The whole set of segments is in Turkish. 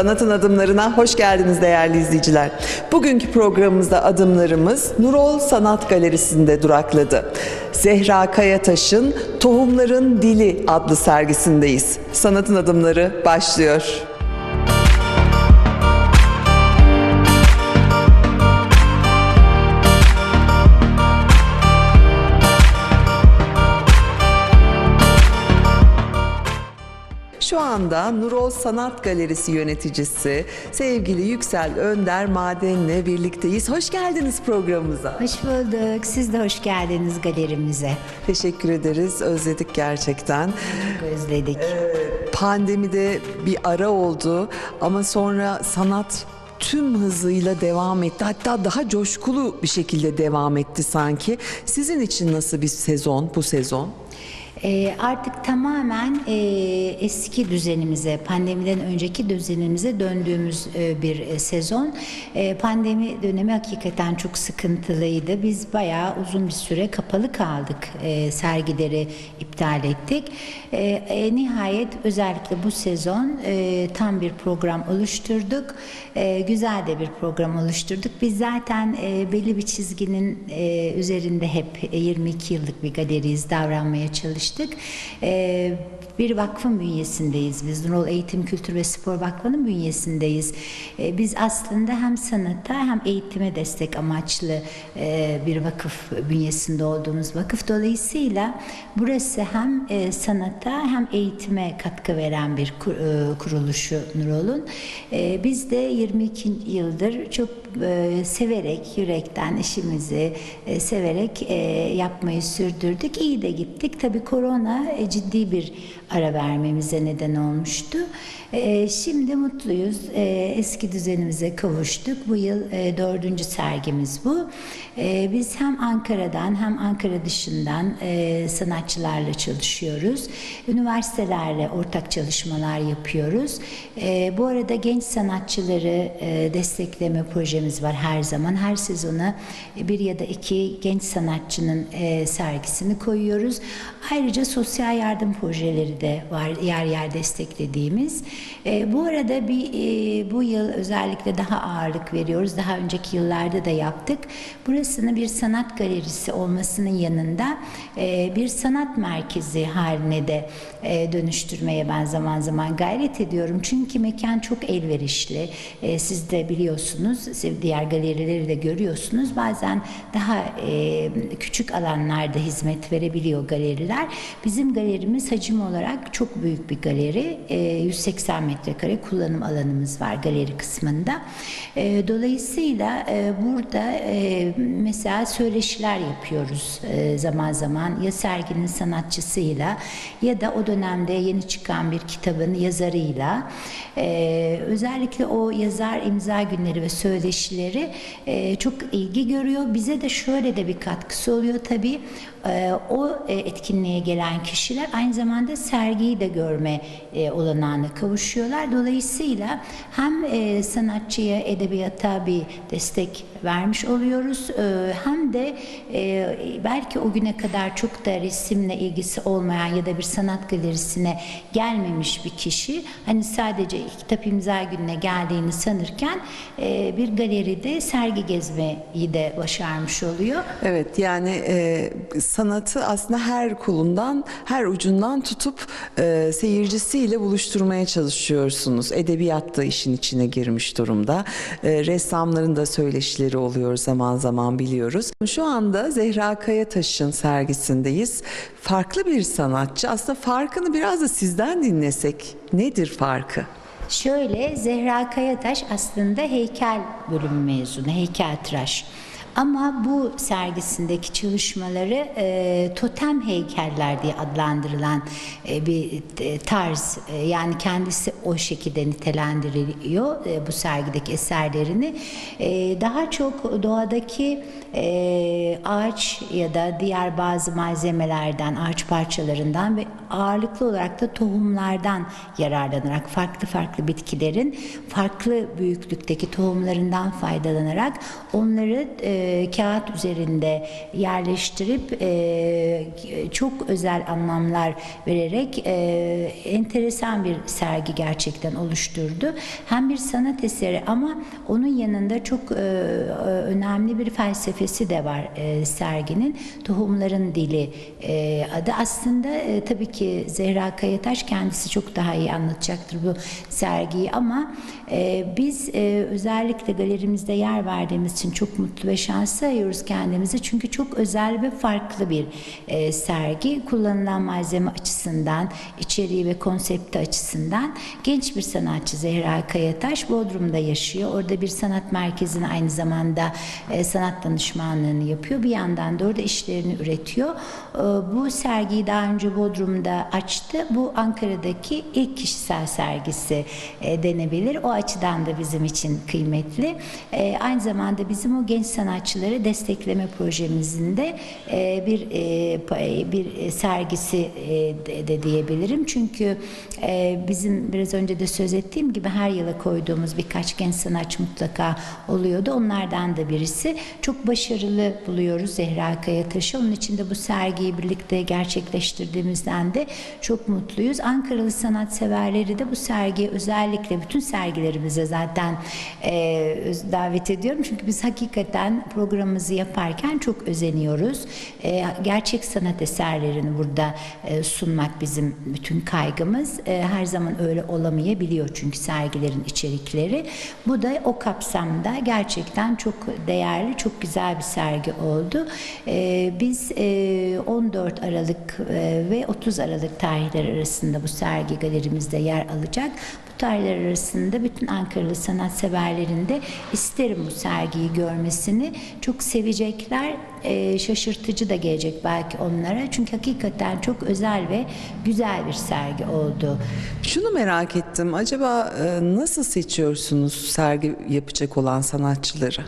Sanatın adımlarına hoş geldiniz değerli izleyiciler. Bugünkü programımızda adımlarımız Nurol Sanat Galerisi'nde durakladı. Zehra Kayataş'ın Tohumların Dili adlı sergisindeyiz. Sanatın adımları başlıyor. Anda Nurol Sanat Galerisi yöneticisi sevgili Yüksel Önder Maden'le birlikteyiz. Hoş geldiniz programımıza. Hoş bulduk. Siz de hoş geldiniz galerimize. Teşekkür ederiz. Özledik gerçekten. Çok özledik. Pandemide bir ara oldu ama sonra sanat tüm hızıyla devam etti. Hatta daha coşkulu bir şekilde devam etti sanki. Sizin için nasıl bir sezon bu sezon? Ee, artık tamamen e, eski düzenimize, pandemiden önceki düzenimize döndüğümüz e, bir e, sezon. E, pandemi dönemi hakikaten çok sıkıntılıydı. Biz bayağı uzun bir süre kapalı kaldık. E, sergileri iptal ettik. E, e, nihayet özellikle bu sezon e, tam bir program oluşturduk. E, güzel de bir program oluşturduk. Biz zaten e, belli bir çizginin e, üzerinde hep e, 22 yıllık bir galeriyiz davranmaya çalıştık. E, bir vakfın bünyesindeyiz biz. Nurol Eğitim, Kültür ve Spor Vakfı'nın bünyesindeyiz. E, biz aslında hem sanata hem eğitime destek amaçlı e, bir vakıf bünyesinde olduğumuz vakıf. Dolayısıyla burası hem e, sanata hem eğitime katkı veren bir kur- e, kuruluşu Nurol'un. E, biz de 22 yıldır çok e, severek, yürekten işimizi e, severek e, yapmayı sürdürdük. İyi de gittik. Tabii korona e, ciddi bir ara vermemize neden olmuştu. E, şimdi mutluyuz. E, eski düzenimize kavuştuk. Bu yıl e, dördüncü sergimiz bu. E, biz hem Ankara'dan hem Ankara dışından e, sanatçılarla çalışıyoruz. Üniversitelerle ortak çalışmalar yapıyoruz. E, bu arada genç sanatçıları e, destekleme projemiz var her zaman. Her sezona bir ya da iki genç sanatçının e, sergisini koyuyoruz. Ayrıca sosyal yardım projeleri de var yer yer desteklediğimiz. E, bu arada bir e, bu yıl özellikle daha ağırlık veriyoruz. Daha önceki yıllarda da yaptık. Burasını bir sanat galerisi olmasının yanında bir sanat merkezi haline de dönüştürmeye ben zaman zaman gayret ediyorum. Çünkü mekan çok elverişli. Siz de biliyorsunuz, siz diğer galerileri de görüyorsunuz. Bazen daha e, küçük alanlarda hizmet verebiliyor galeriler. Bizim galerimiz hacim olarak çok büyük bir galeri. E, 180 metrekare kullanım alanımız var galeri kısmında. E, dolayısıyla e, burada e, mesela söyleşiler yapıyoruz e, zaman zaman ya serginin sanatçısıyla ya da o dönemde yeni çıkan bir kitabın yazarıyla e, özellikle o yazar imza günleri ve söyleşileri e, çok ilgi görüyor. Bize de şöyle de bir katkısı oluyor tabii. E, o e, etkinliğe gelen kişiler aynı zamanda sergiyi de görme e, olanağına kavuşuyorlar. Dolayısıyla hem e, sanatçıya, edebiyata bir destek vermiş oluyoruz. E, hem de e, belki o güne kadar çok da resimle ilgisi olmayan ya da bir sanat galerisine gelmemiş bir kişi hani sadece kitap imza gününe geldiğini sanırken e, bir galeride sergi gezmeyi de başarmış oluyor. Evet yani e, sanatı aslında her kulundan, her ucundan tutup e, seyircisiyle buluşturmaya çalışıyorsunuz. Edebiyat da işin içine girmiş durumda. E, ressamların da söyleşileri oluyor zaman zaman biliyoruz. Şu anda Zehra Kayataş'ın sergisindeyiz. Farklı bir sanatçı. Aslında farkını biraz da sizden dinlesek. Nedir farkı? Şöyle Zehra Kayataş aslında heykel bölümü mezunu, heykeltıraş. Ama bu sergisindeki çalışmaları e, totem heykeller diye adlandırılan e, bir e, tarz. E, yani kendisi o şekilde nitelendiriliyor e, bu sergideki eserlerini. E, daha çok doğadaki e, ağaç ya da diğer bazı malzemelerden, ağaç parçalarından ve ağırlıklı olarak da tohumlardan yararlanarak farklı farklı bitkilerin farklı büyüklükteki tohumlarından faydalanarak onları e, kağıt üzerinde yerleştirip e, çok özel anlamlar vererek e, enteresan bir sergi gerçekten oluşturdu. Hem bir sanat eseri ama onun yanında çok e, önemli bir felsefesi de var e, serginin. Tohumların Dili e, adı. Aslında e, tabii ki Zehra Kayataş kendisi çok daha iyi anlatacaktır bu sergiyi ama e, biz e, özellikle galerimizde yer verdiğimiz için çok mutlu ve şanslı sayıyoruz kendimizi. Çünkü çok özel ve farklı bir e, sergi. Kullanılan malzeme açısından, içeriği ve konsepti açısından genç bir sanatçı Zehra Kayataş Bodrum'da yaşıyor. Orada bir sanat merkezine aynı zamanda e, sanat danışmanlığını yapıyor. Bir yandan da orada işlerini üretiyor. E, bu sergiyi daha önce Bodrum'da açtı. Bu Ankara'daki ilk kişisel sergisi e, denebilir. O açıdan da bizim için kıymetli. E, aynı zamanda bizim o genç sanatçıları destekleme projemizin de e, bir e, pa- bir sergisi e, de, de diyebilirim. Çünkü e, bizim biraz önce de söz ettiğim gibi her yıla koyduğumuz birkaç genç sanatçı mutlaka oluyordu. Onlardan da birisi. Çok başarılı buluyoruz Zehra Kayataş'ı. Onun için de bu sergiyi birlikte gerçekleştirdiğimizden de çok mutluyuz. Ankaralı sanatseverleri de bu sergiye özellikle bütün sergilerimize zaten e, davet ediyorum. Çünkü biz hakikaten programımızı yaparken çok özeniyoruz. E, gerçek sanat eserlerini burada e, sunmak bizim bütün kaygımız. E, her zaman öyle olamayabiliyor çünkü sergilerin içerikleri. Bu da o kapsamda gerçekten çok değerli, çok güzel bir sergi oldu. E, biz e, 14 Aralık e, ve 30 Aralık tarihleri arasında bu sergi galerimizde yer alacak. Tarihler arasında bütün Ankaralı sanatseverlerin de isterim bu sergiyi görmesini. Çok sevecekler, e, şaşırtıcı da gelecek belki onlara. Çünkü hakikaten çok özel ve güzel bir sergi oldu. Şunu merak ettim. Acaba e, nasıl seçiyorsunuz sergi yapacak olan sanatçıları?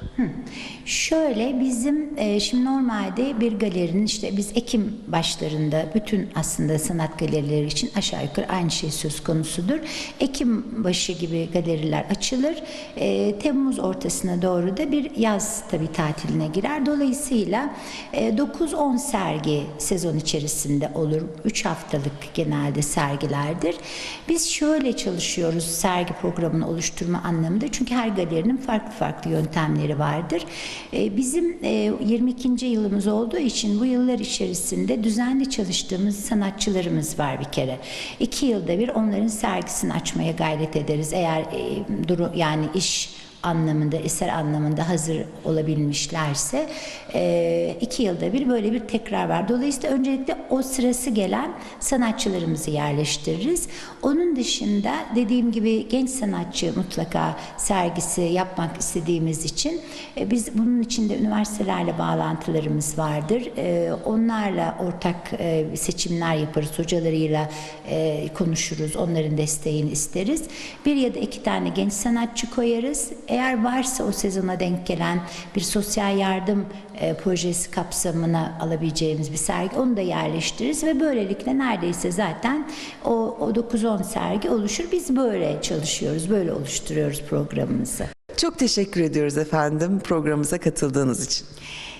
Şöyle bizim e, şimdi normalde bir galerinin işte biz Ekim başlarında bütün aslında sanat galerileri için aşağı yukarı aynı şey söz konusudur. Ekim başı gibi galeriler açılır. E, Temmuz ortasına doğru da bir yaz tabii tatiline girer. Dolayısıyla e, 9-10 sergi sezon içerisinde olur. 3 haftalık genelde sergilerdir. Biz şöyle çalışıyoruz sergi programını oluşturma anlamında. Çünkü her galerinin farklı farklı yöntemleri vardır. E, Bizim e, 22. yılımız olduğu için bu yıllar içerisinde düzenli çalıştığımız sanatçılarımız var bir kere. İki yılda bir onların sergisini açmaya gayret ederiz. Eğer e, yani iş anlamında, eser anlamında hazır olabilmişlerse e, iki yılda bir böyle bir tekrar var. Dolayısıyla öncelikle o sırası gelen sanatçılarımızı yerleştiririz. Onun dışında dediğim gibi genç sanatçı mutlaka sergisi yapmak istediğimiz için e, biz bunun içinde üniversitelerle bağlantılarımız vardır. E, onlarla ortak e, seçimler yaparız. Hocalarıyla e, konuşuruz. Onların desteğini isteriz. Bir ya da iki tane genç sanatçı koyarız. Eğer varsa o sezona denk gelen bir sosyal yardım e, projesi kapsamına alabileceğimiz bir sergi onu da yerleştiririz ve böylelikle neredeyse zaten o, o 9-10 sergi oluşur. Biz böyle çalışıyoruz, böyle oluşturuyoruz programımızı. Çok teşekkür ediyoruz efendim programımıza katıldığınız için.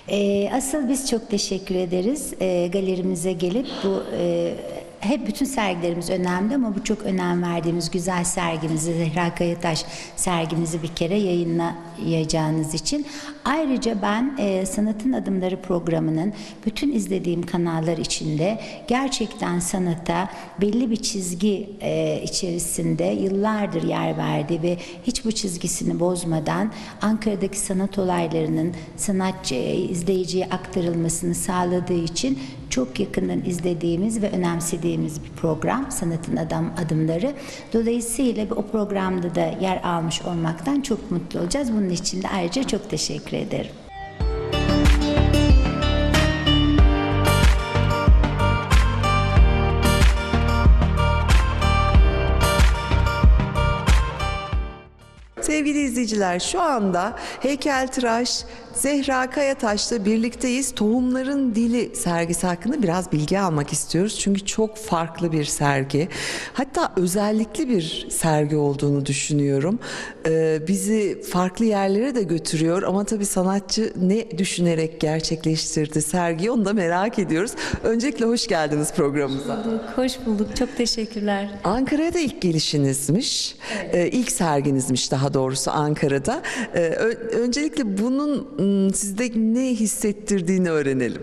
Ee, asıl biz çok teşekkür ederiz ee, galerimize gelip bu e, hep bütün sergilerimiz önemli ama bu çok önem verdiğimiz güzel sergimizi Zehra Kayataş sergimizi bir kere yayınlayacağınız için. Ayrıca ben e, Sanatın Adımları programının bütün izlediğim kanallar içinde gerçekten sanata belli bir çizgi e, içerisinde yıllardır yer verdi ve hiç bu çizgisini bozmadan Ankara'daki sanat olaylarının sanatçı izleyiciye aktarılmasını sağladığı için çok yakından izlediğimiz ve önemsediğimiz bir program Sanatın Adam Adımları. Dolayısıyla o programda da yer almış olmaktan çok mutlu olacağız. Bunun için de ayrıca çok teşekkür ederim. Sevgili izleyiciler şu anda heykeltıraş Zehra Kayataş'la birlikteyiz. Tohumların Dili sergisi hakkında biraz bilgi almak istiyoruz. Çünkü çok farklı bir sergi. Hatta özellikli bir sergi olduğunu düşünüyorum. Ee, bizi farklı yerlere de götürüyor ama tabii sanatçı ne düşünerek gerçekleştirdi sergiyi onu da merak ediyoruz. Öncelikle hoş geldiniz programımıza. bulduk, hoş bulduk. Çok teşekkürler. Ankara'ya da ilk gelişinizmiş. Ee, ilk serginizmiş daha doğrusu Ankara'da. Ee, öncelikle bunun m, sizde ne hissettirdiğini öğrenelim.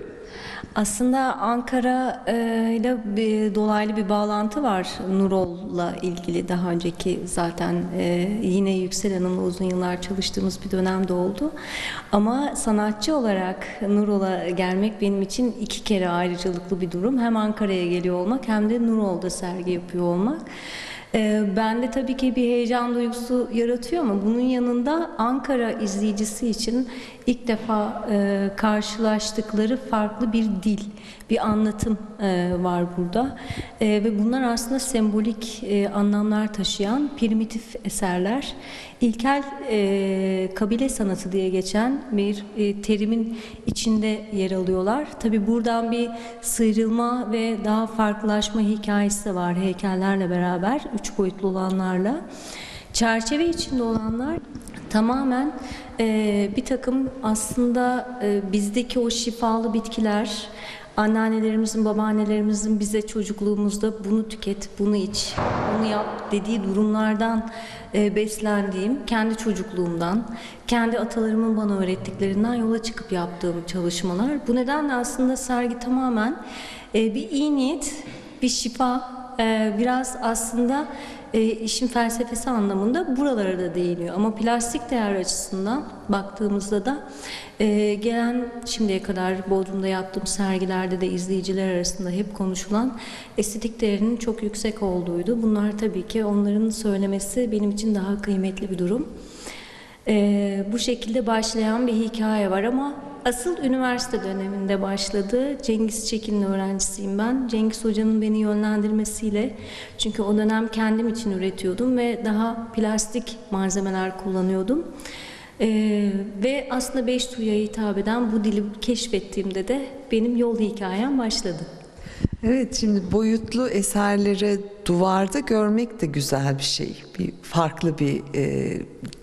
Aslında Ankara e, ile bir dolaylı bir bağlantı var Nurol'la ilgili daha önceki zaten e, yine Yüksel Hanım'la uzun yıllar çalıştığımız bir dönemde oldu. Ama sanatçı olarak Nurol'a gelmek benim için iki kere ayrıcalıklı bir durum. Hem Ankara'ya geliyor olmak hem de Nurol'da sergi yapıyor olmak. Ee, Bende tabii ki bir heyecan duygusu yaratıyor ama bunun yanında Ankara izleyicisi için ilk defa e, karşılaştıkları farklı bir dil, bir anlatım e, var burada. E, ve bunlar aslında sembolik e, anlamlar taşıyan primitif eserler. İlkel e, kabile sanatı diye geçen bir e, terimin içinde yer alıyorlar. Tabii buradan bir sıyrılma ve daha farklılaşma hikayesi de var heykellerle beraber, üç boyutlu olanlarla. Çerçeve içinde olanlar tamamen e, bir takım aslında e, bizdeki o şifalı bitkiler, anneannelerimizin, babaannelerimizin bize çocukluğumuzda bunu tüket, bunu iç, bunu yap dediği durumlardan e, beslendiğim, kendi çocukluğumdan, kendi atalarımın bana öğrettiklerinden yola çıkıp yaptığım çalışmalar. Bu nedenle aslında sergi tamamen e, bir iyi niyet, bir şifa, e, biraz aslında e, işin felsefesi anlamında buralara da değiniyor. Ama plastik değer açısından baktığımızda da e, gelen şimdiye kadar Bodrum'da yaptığım sergilerde de izleyiciler arasında hep konuşulan estetik değerinin çok yüksek olduğuydu. Bunlar tabii ki onların söylemesi benim için daha kıymetli bir durum. E, bu şekilde başlayan bir hikaye var ama asıl üniversite döneminde başladı. Cengiz Çekin'in öğrencisiyim ben. Cengiz Hoca'nın beni yönlendirmesiyle çünkü o dönem kendim için üretiyordum ve daha plastik malzemeler kullanıyordum. Ee, ve aslında beş duyuya hitap eden bu dili keşfettiğimde de benim yol hikayem başladı. Evet şimdi boyutlu eserleri duvarda görmek de güzel bir şey. Bir farklı bir e,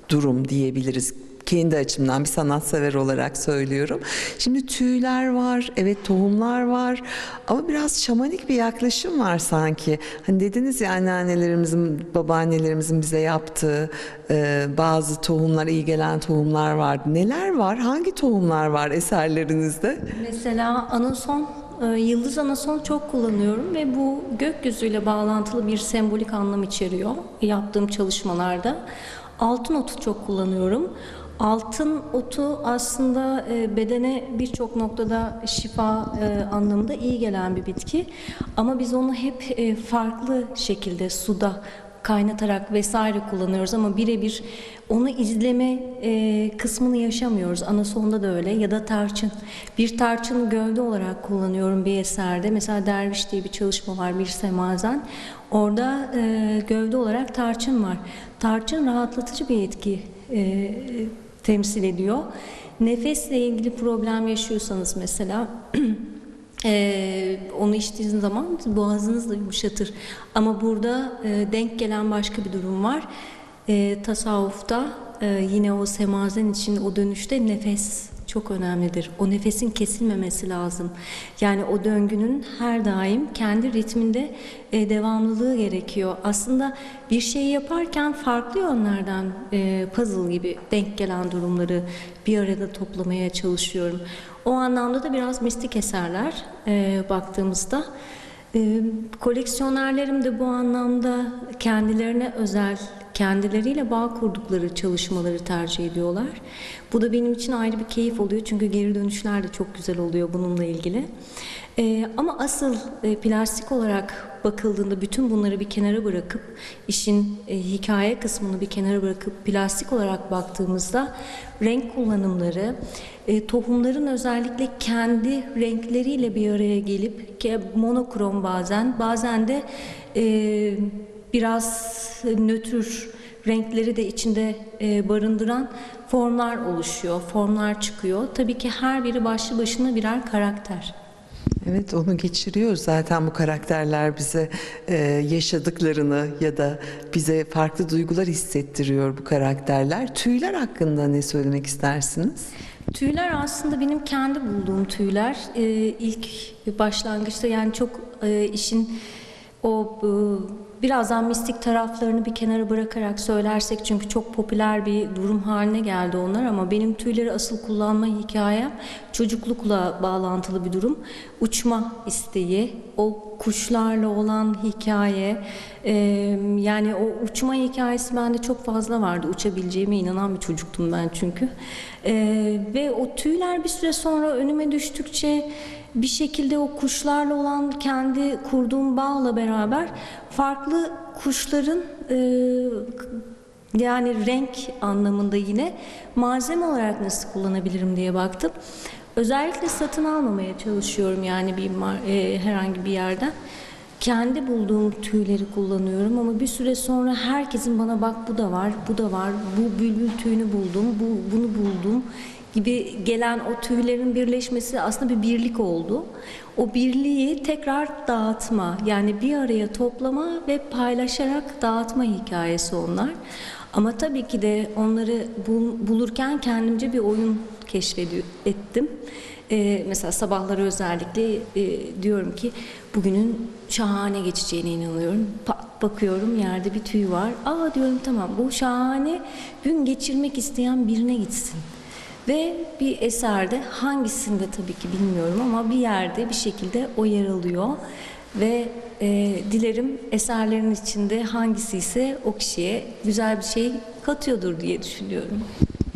durum diyebiliriz. Kendi açımdan bir sanatsever olarak söylüyorum. Şimdi tüyler var, evet tohumlar var ama biraz şamanik bir yaklaşım var sanki. Hani dediniz ya anneannelerimizin, babaannelerimizin bize yaptığı e, bazı tohumlar, iyi gelen tohumlar var. Neler var? Hangi tohumlar var eserlerinizde? Mesela anason, e, yıldız anason çok kullanıyorum ve bu gökyüzüyle bağlantılı bir sembolik anlam içeriyor yaptığım çalışmalarda. Altın otu çok kullanıyorum. Altın otu aslında e, bedene birçok noktada şifa e, anlamında iyi gelen bir bitki. Ama biz onu hep e, farklı şekilde suda kaynatarak vesaire kullanıyoruz ama birebir onu izleme kısmını yaşamıyoruz. Anasonda da öyle ya da tarçın. Bir tarçın gövde olarak kullanıyorum bir eserde. Mesela Derviş diye bir çalışma var bir semazen. Orada gövde olarak tarçın var. Tarçın rahatlatıcı bir etki temsil ediyor. Nefesle ilgili problem yaşıyorsanız mesela Ee, onu içtiğiniz zaman boğazınız da yumuşatır. Ama burada e, denk gelen başka bir durum var. E, tasavvufta e, yine o semazen için o dönüşte nefes çok önemlidir. O nefesin kesilmemesi lazım. Yani o döngünün her daim kendi ritminde e, devamlılığı gerekiyor. Aslında bir şeyi yaparken farklı yönlerden e, puzzle gibi denk gelen durumları bir arada toplamaya çalışıyorum. O anlamda da biraz mistik eserler e, baktığımızda. E, koleksiyonerlerim de bu anlamda kendilerine özel, kendileriyle bağ kurdukları çalışmaları tercih ediyorlar. Bu da benim için ayrı bir keyif oluyor çünkü geri dönüşler de çok güzel oluyor bununla ilgili. E, ama asıl e, plastik olarak bakıldığında bütün bunları bir kenara bırakıp işin e, hikaye kısmını bir kenara bırakıp plastik olarak baktığımızda renk kullanımları, e, tohumların özellikle kendi renkleriyle bir araya gelip ki monokrom bazen, bazen de e, biraz nötr renkleri de içinde e, barındıran formlar oluşuyor, formlar çıkıyor. Tabii ki her biri başlı başına birer karakter. Evet onu geçiriyor zaten bu karakterler bize e, yaşadıklarını ya da bize farklı duygular hissettiriyor bu karakterler. Tüyler hakkında ne söylemek istersiniz? Tüyler aslında benim kendi bulduğum tüyler. Ee, ilk başlangıçta yani çok e, işin o e, birazdan mistik taraflarını bir kenara bırakarak söylersek çünkü çok popüler bir durum haline geldi onlar ama benim tüyleri asıl kullanma hikayem çocuklukla bağlantılı bir durum. Uçma isteği, o kuşlarla olan hikaye, yani o uçma hikayesi bende çok fazla vardı. Uçabileceğime inanan bir çocuktum ben çünkü. Ve o tüyler bir süre sonra önüme düştükçe bir şekilde o kuşlarla olan kendi kurduğum bağla beraber farklı kuşların e, yani renk anlamında yine malzeme olarak nasıl kullanabilirim diye baktım. Özellikle satın almamaya çalışıyorum yani bir e, herhangi bir yerden. Kendi bulduğum tüyleri kullanıyorum ama bir süre sonra herkesin bana bak bu da var, bu da var, bu bülbül tüyünü buldum, bu bunu buldum gibi gelen o tüylerin birleşmesi aslında bir birlik oldu. O birliği tekrar dağıtma yani bir araya toplama ve paylaşarak dağıtma hikayesi onlar. Ama tabii ki de onları bul- bulurken kendimce bir oyun keşfettim. Ee, mesela sabahları özellikle e, diyorum ki bugünün şahane geçeceğine inanıyorum. Pa- bakıyorum yerde bir tüy var. Aa diyorum tamam bu şahane gün geçirmek isteyen birine gitsin. Ve bir eserde hangisinde tabii ki bilmiyorum ama bir yerde bir şekilde o yer alıyor. Ve e, dilerim eserlerin içinde hangisi ise o kişiye güzel bir şey katıyordur diye düşünüyorum.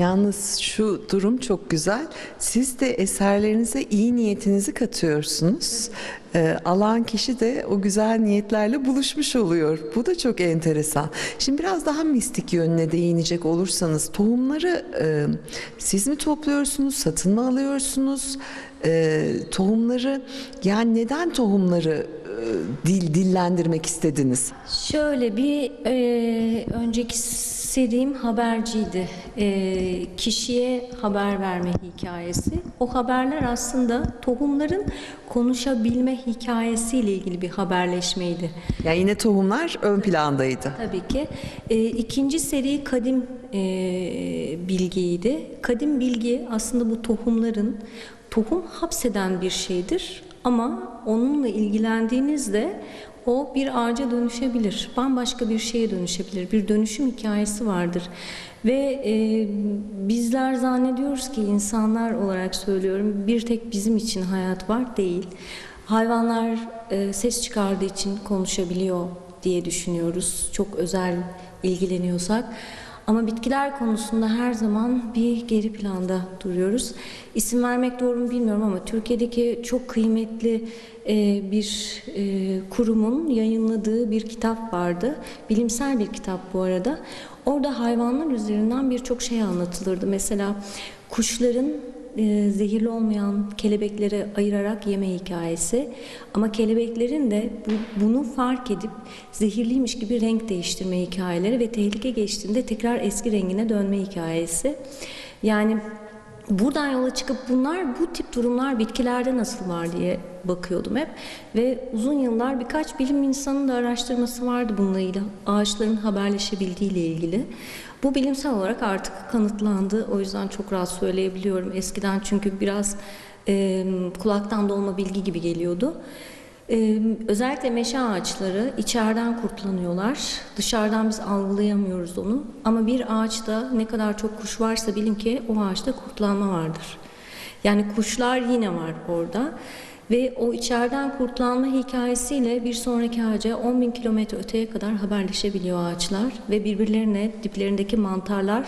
Yalnız şu durum çok güzel. Siz de eserlerinize iyi niyetinizi katıyorsunuz. Ee, alan kişi de o güzel niyetlerle buluşmuş oluyor. Bu da çok enteresan. Şimdi biraz daha mistik yönüne değinecek olursanız tohumları e, siz mi topluyorsunuz, satın mı alıyorsunuz? E, tohumları yani neden tohumları e, dil dillendirmek istediniz? Şöyle bir e, önceki serim haberciydi. E, kişiye haber verme hikayesi. O haberler aslında tohumların konuşabilme hikayesiyle ilgili bir haberleşmeydi. Yani yine tohumlar ön plandaydı. Tabii ki. E, ikinci seri kadim e, bilgiydi. Kadim bilgi aslında bu tohumların tohum hapseden bir şeydir. Ama onunla ilgilendiğinizde o bir ağaca dönüşebilir. Bambaşka bir şeye dönüşebilir. Bir dönüşüm hikayesi vardır. Ve e, bizler zannediyoruz ki insanlar olarak söylüyorum bir tek bizim için hayat var değil. Hayvanlar e, ses çıkardığı için konuşabiliyor diye düşünüyoruz. Çok özel ilgileniyorsak. Ama bitkiler konusunda her zaman bir geri planda duruyoruz. İsim vermek doğru mu bilmiyorum ama Türkiye'deki çok kıymetli e, bir e, kurumun yayınladığı bir kitap vardı. Bilimsel bir kitap bu arada. Orada hayvanlar üzerinden birçok şey anlatılırdı. Mesela kuşların e, zehirli olmayan kelebekleri ayırarak yeme hikayesi. Ama kelebeklerin de bu- bunu fark edip zehirliymiş gibi renk değiştirme hikayeleri ve tehlike geçtiğinde tekrar eski rengine dönme hikayesi. Yani Buradan yola çıkıp bunlar bu tip durumlar bitkilerde nasıl var diye bakıyordum hep. Ve uzun yıllar birkaç bilim insanının da araştırması vardı bununla ilgili. Ağaçların haberleşebildiği ile ilgili. Bu bilimsel olarak artık kanıtlandı. O yüzden çok rahat söyleyebiliyorum. Eskiden çünkü biraz e, kulaktan dolma bilgi gibi geliyordu. Ee, özellikle meşe ağaçları içeriden kurtlanıyorlar. Dışarıdan biz algılayamıyoruz onu. Ama bir ağaçta ne kadar çok kuş varsa bilin ki o ağaçta kurtlanma vardır. Yani kuşlar yine var orada. Ve o içeriden kurtlanma hikayesiyle bir sonraki ağaca 10 bin kilometre öteye kadar haberleşebiliyor ağaçlar. Ve birbirlerine diplerindeki mantarlar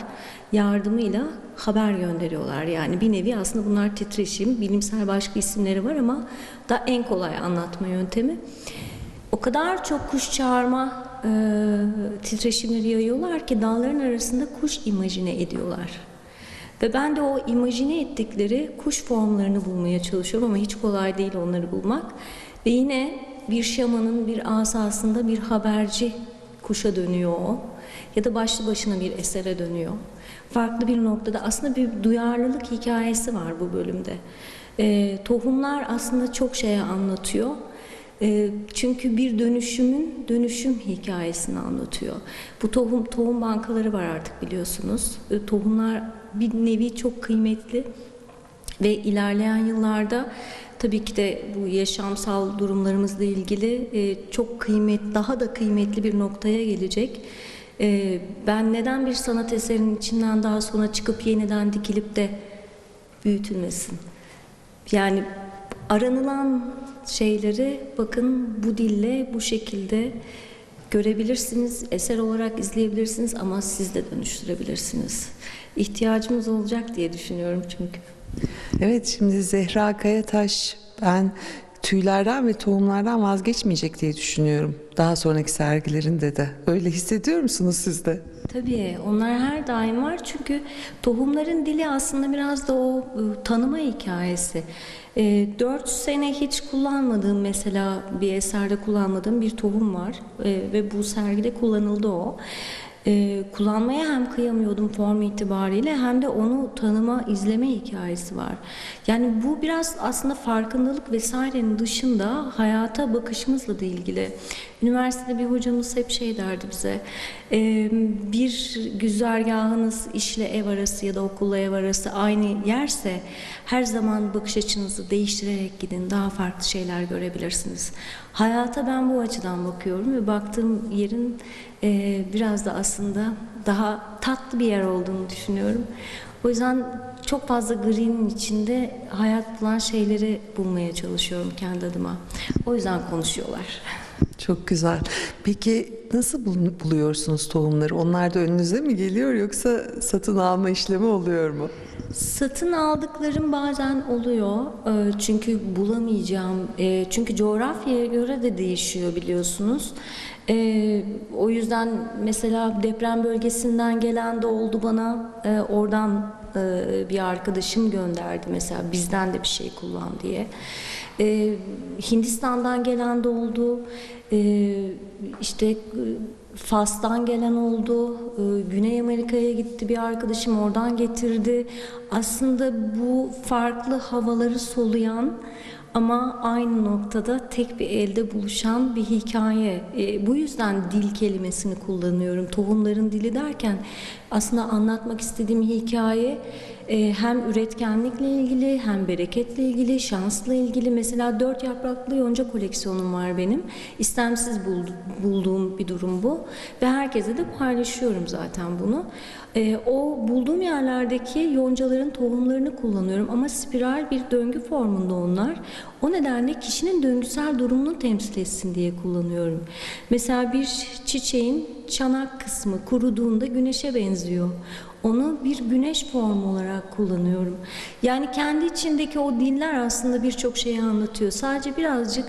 yardımıyla haber gönderiyorlar. Yani bir nevi aslında bunlar titreşim, bilimsel başka isimleri var ama da en kolay anlatma yöntemi. O kadar çok kuş çağırma e, titreşimleri yayıyorlar ki dalların arasında kuş imajine ediyorlar. Ve ben de o imajine ettikleri kuş formlarını bulmaya çalışıyorum ama hiç kolay değil onları bulmak. Ve yine bir şamanın bir asasında bir haberci kuşa dönüyor o. ya da başlı başına bir esere dönüyor. Farklı bir noktada aslında bir duyarlılık hikayesi var bu bölümde. Ee, tohumlar aslında çok şey anlatıyor. Ee, çünkü bir dönüşümün dönüşüm hikayesini anlatıyor. Bu tohum tohum bankaları var artık biliyorsunuz. Ee, tohumlar bir nevi çok kıymetli ve ilerleyen yıllarda tabii ki de bu yaşamsal durumlarımızla ilgili e, çok kıymet, daha da kıymetli bir noktaya gelecek. E, ben neden bir sanat eserinin içinden daha sonra çıkıp yeniden dikilip de büyütülmesin? Yani aranılan şeyleri bakın bu dille bu şekilde görebilirsiniz, eser olarak izleyebilirsiniz ama siz de dönüştürebilirsiniz. İhtiyacımız olacak diye düşünüyorum çünkü. Evet şimdi Zehra Kayataş ben tüylerden ve tohumlardan vazgeçmeyecek diye düşünüyorum. Daha sonraki sergilerinde de. Öyle hissediyor musunuz siz de? Tabii onlar her daim var çünkü tohumların dili aslında biraz da o e, tanıma hikayesi. E, Dört sene hiç kullanmadığım mesela bir eserde kullanmadığım bir tohum var E, ve bu sergide kullanıldı o. E, kullanmaya hem kıyamıyordum form itibariyle hem de onu tanıma, izleme hikayesi var. Yani bu biraz aslında farkındalık vesairenin dışında hayata bakışımızla da ilgili. Üniversitede bir hocamız hep şey derdi bize, bir güzergahınız işle ev arası ya da okulla ev arası aynı yerse her zaman bakış açınızı değiştirerek gidin, daha farklı şeyler görebilirsiniz. Hayata ben bu açıdan bakıyorum ve baktığım yerin biraz da aslında daha tatlı bir yer olduğunu düşünüyorum. O yüzden çok fazla gri'nin içinde hayat bulan şeyleri bulmaya çalışıyorum kendi adıma. O yüzden konuşuyorlar. Çok güzel. Peki nasıl bul- buluyorsunuz tohumları? Onlar da önünüze mi geliyor yoksa satın alma işlemi oluyor mu? Satın aldıklarım bazen oluyor Ee, çünkü bulamayacağım Ee, çünkü coğrafyaya göre de değişiyor biliyorsunuz. Ee, o yüzden mesela deprem bölgesinden gelen de oldu bana Ee, oradan e, bir arkadaşım gönderdi mesela bizden de bir şey kullan diye. Ee, Hindistan'dan gelen de oldu. Ee, işte e, Fas'tan gelen oldu. Ee, Güney Amerika'ya gitti bir arkadaşım oradan getirdi. Aslında bu farklı havaları soluyan ama aynı noktada tek bir elde buluşan bir hikaye. Ee, bu yüzden dil kelimesini kullanıyorum. Tohumların dili derken aslında anlatmak istediğim hikaye e, hem üretkenlikle ilgili hem bereketle ilgili, şansla ilgili. Mesela dört yapraklı yonca koleksiyonum var benim. İstemsiz buldu- bulduğum bir durum bu. Ve herkese de paylaşıyorum zaten bunu. E, o bulduğum yerlerdeki yoncaların tohumlarını kullanıyorum ama spiral bir döngü formunda onlar. O nedenle kişinin döngüsel durumunu temsil etsin diye kullanıyorum. Mesela bir çiçeğin çanak kısmı kuruduğunda güneşe benziyor. Onu bir güneş formu olarak kullanıyorum. Yani kendi içindeki o diller aslında birçok şeyi anlatıyor. Sadece birazcık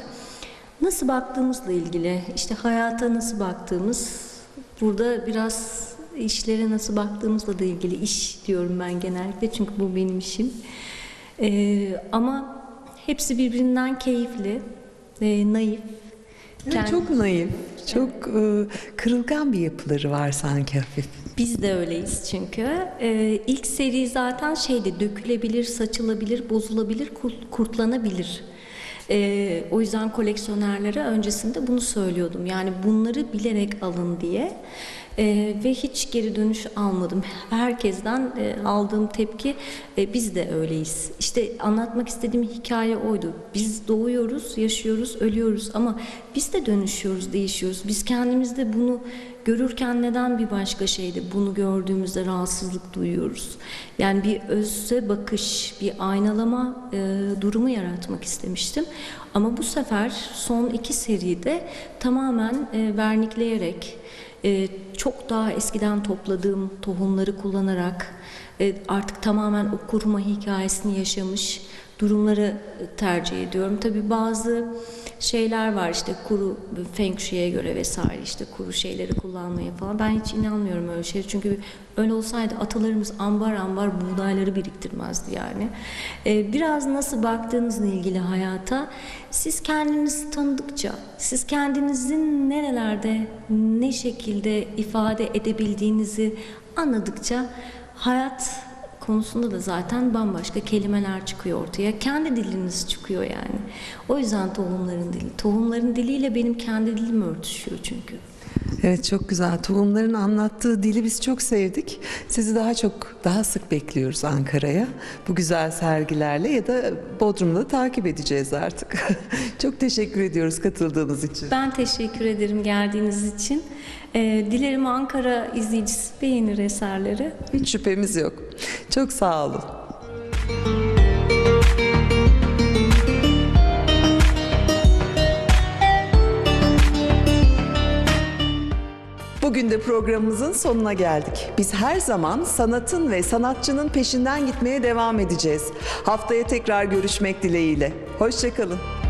nasıl baktığımızla ilgili, işte hayata nasıl baktığımız, burada biraz işlere nasıl baktığımızla da ilgili iş diyorum ben genellikle çünkü bu benim işim. Ee, ama hepsi birbirinden keyifli, e, naif. Kendi- çok naif, çok e, kırılgan bir yapıları var sanki hafif. Biz de öyleyiz çünkü. Ee, ilk seri zaten şeydi dökülebilir, saçılabilir, bozulabilir, kurt- kurtlanabilir. Ee, o yüzden koleksiyonerlere öncesinde bunu söylüyordum. Yani bunları bilerek alın diye. Ee, ve hiç geri dönüş almadım. Herkesten e, aldığım tepki e, biz de öyleyiz. İşte anlatmak istediğim hikaye oydu. Biz doğuyoruz, yaşıyoruz, ölüyoruz ama biz de dönüşüyoruz, değişiyoruz. Biz kendimizde bunu görürken neden bir başka şeydi? Bunu gördüğümüzde rahatsızlık duyuyoruz. Yani bir özse bakış, bir aynalama e, durumu yaratmak istemiştim. Ama bu sefer son iki seride tamamen e, vernikleyerek, e, çok daha eskiden topladığım tohumları kullanarak e, artık tamamen o kuruma hikayesini yaşamış durumları tercih ediyorum. Tabii bazı şeyler var işte kuru feng shui'ye göre vesaire işte kuru şeyleri kullanmaya falan. Ben hiç inanmıyorum öyle şey. Çünkü öyle olsaydı atalarımız ambar ambar buğdayları biriktirmezdi yani. Ee, biraz nasıl baktığınızla ilgili hayata siz kendinizi tanıdıkça, siz kendinizin nerelerde, ne şekilde ifade edebildiğinizi anladıkça hayat konusunda da zaten bambaşka kelimeler çıkıyor ortaya. Kendi diliniz çıkıyor yani. O yüzden tohumların dili. Tohumların diliyle benim kendi dilim örtüşüyor çünkü. Evet çok güzel. Tohumların anlattığı dili biz çok sevdik. Sizi daha çok, daha sık bekliyoruz Ankara'ya. Bu güzel sergilerle ya da Bodrum'da da takip edeceğiz artık. çok teşekkür ediyoruz katıldığınız için. Ben teşekkür ederim geldiğiniz için. Ee, dilerim Ankara izleyicisi beğenir eserleri. Hiç şüphemiz yok. Çok sağ olun. Bugün de programımızın sonuna geldik. Biz her zaman sanatın ve sanatçının peşinden gitmeye devam edeceğiz. Haftaya tekrar görüşmek dileğiyle. Hoşçakalın.